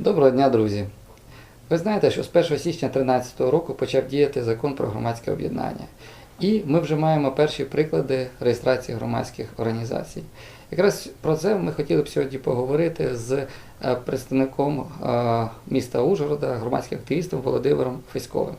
Доброго дня, друзі! Ви знаєте, що з 1 січня 2013 року почав діяти закон про громадське об'єднання. І ми вже маємо перші приклади реєстрації громадських організацій. Якраз про це ми хотіли б сьогодні поговорити з е, представником е, міста Ужгорода, громадським активістом Володимиром Феськовим.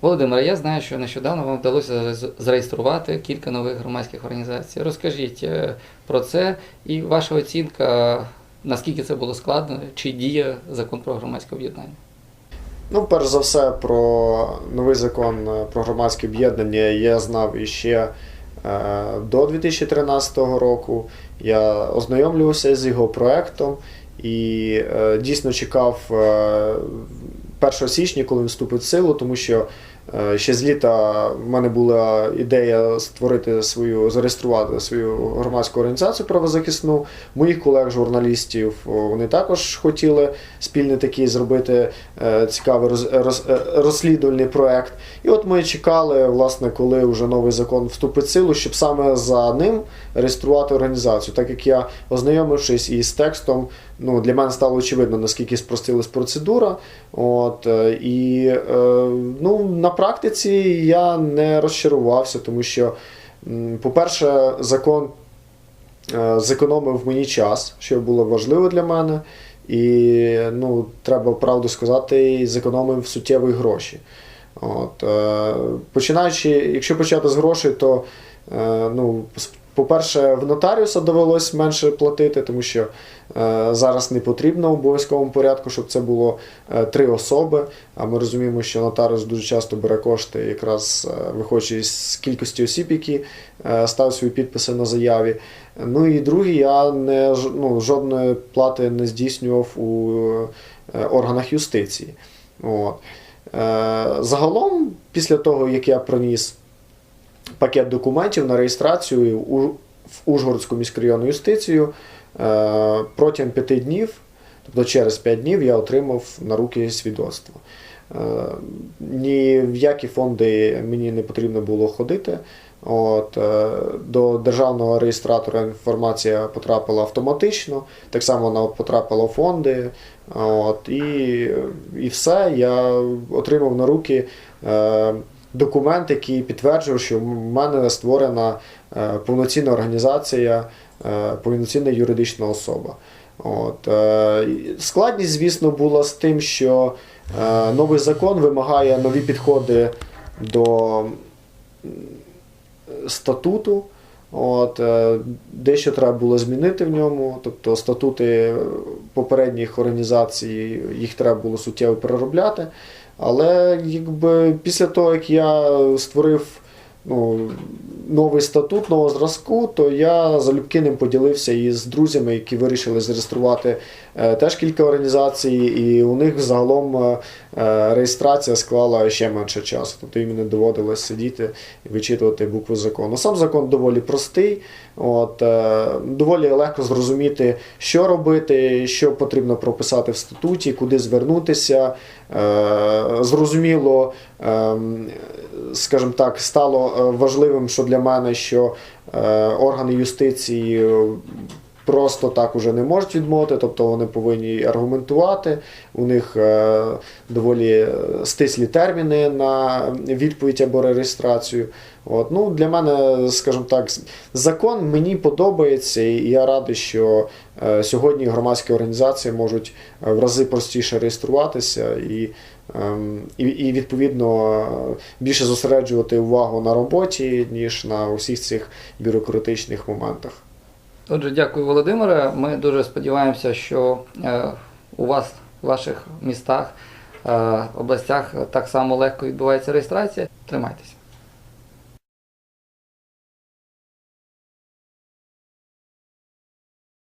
Володимире, я знаю, що нещодавно вам вдалося зареєструвати кілька нових громадських організацій. Розкажіть е, про це і ваша оцінка, наскільки це було складно, чи діє закон про громадське об'єднання. Ну, перш за все, про новий закон е, про громадське об'єднання я знав іще е, до 2013 року. Я ознайомлювався з його проектом і е, дійсно чекав е, 1 січня, коли він вступить в силу, тому що ще з літа в мене була ідея створити свою, зареєструвати свою громадську організацію правозахисну. Моїх колег-журналістів вони також хотіли спільний такий зробити е, цікавий роз, роз, е, розслідувальний проект. І от ми чекали, власне, коли вже новий закон вступить в силу, щоб саме за ним реєструвати організацію. Так як я, ознайомившись із текстом, ну, для мене стало очевидно, наскільки спростилась процедура. От, е, і е, ну, на практиці я не розчарувався, тому що, по-перше, закон е, зекономив мені час, що було важливо для мене. І ну, треба правду сказати, зекономив суттєві гроші. От, е, починаючи, якщо почати з грошей, то е, ну, по-перше, в нотаріуса довелось менше платити, тому що е, зараз не потрібно в обов'язковому порядку, щоб це було е, три особи. А ми розуміємо, що нотаріус дуже часто бере кошти, якраз е, виходячи з кількості осіб, які ставлять свої підписи на заяві. Ну і друге, я не ну, жодної плати не здійснював у органах юстиції. От. Загалом, після того, як я приніс пакет документів на реєстрацію в Ужгородську міськрайонну юстицію, е, протягом п'яти днів, тобто через п'ять днів, я отримав на руки свідоцтво. Е, Ні в які фонди мені не потрібно було ходити. От, е, до державного реєстратора інформація потрапила автоматично, так само вона потрапила в фонди. От, і, і все. Я отримав на руки документ, який підтверджував, що в мене створена е, повноцінна організація, е, повноцінна юридична особа. От, е, складність, звісно, була з тим, що новий закон вимагає нові підходи до статуту. От, дещо треба було змінити в ньому. Тобто статути попередніх організацій їх треба було суттєво переробляти. Але якби після того, як я створив ну, новий статут нового зразку, то я залюбки ним поділився із друзями, які вирішили зареєструвати е, теж кілька організацій, і у них загалом е, е, реєстрація склала ще менше часу. Тобто їм не доводилось сидіти і вичитувати букви закону. Сам закон доволі простий, от, е, доволі легко зрозуміти, що робити, що потрібно прописати в статуті, куди звернутися. Е, Зрозуміло, ем, скажімо так, стало е, важливим, що для мене, що е, органи юстиції е, просто так уже не можуть відмовити, тобто вони повинні аргументувати. У них е, доволі е, стислі терміни на відповідь або реєстрацію. От, ну, для мене, скажімо так, закон мені подобається, і я радий, що е, сьогодні громадські організації можуть в рази простіше реєструватися і, ем, і, і відповідно більше зосереджувати увагу на роботі, ніж на усіх цих бюрократичних моментах. Отже, дякую, Володимире. Ми дуже сподіваємося, що е, у вас, в ваших містах, е, областях так само легко відбувається реєстрація. Тримайтеся.